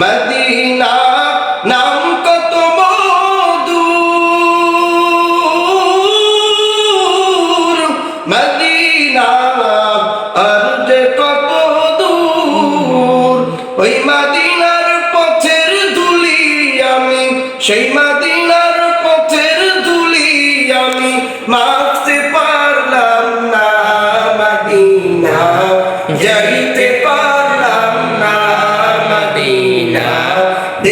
Medina নাম কত মধুর মদিনা আর যে কত দূর। ওই মদিনার পথের ধুলি আমি, সেই মদিনার পথের ধুলি আমি মাপতে পারলাম না মদিনা। যাইতে পারলাম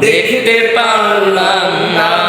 দেখতে পারলাম না।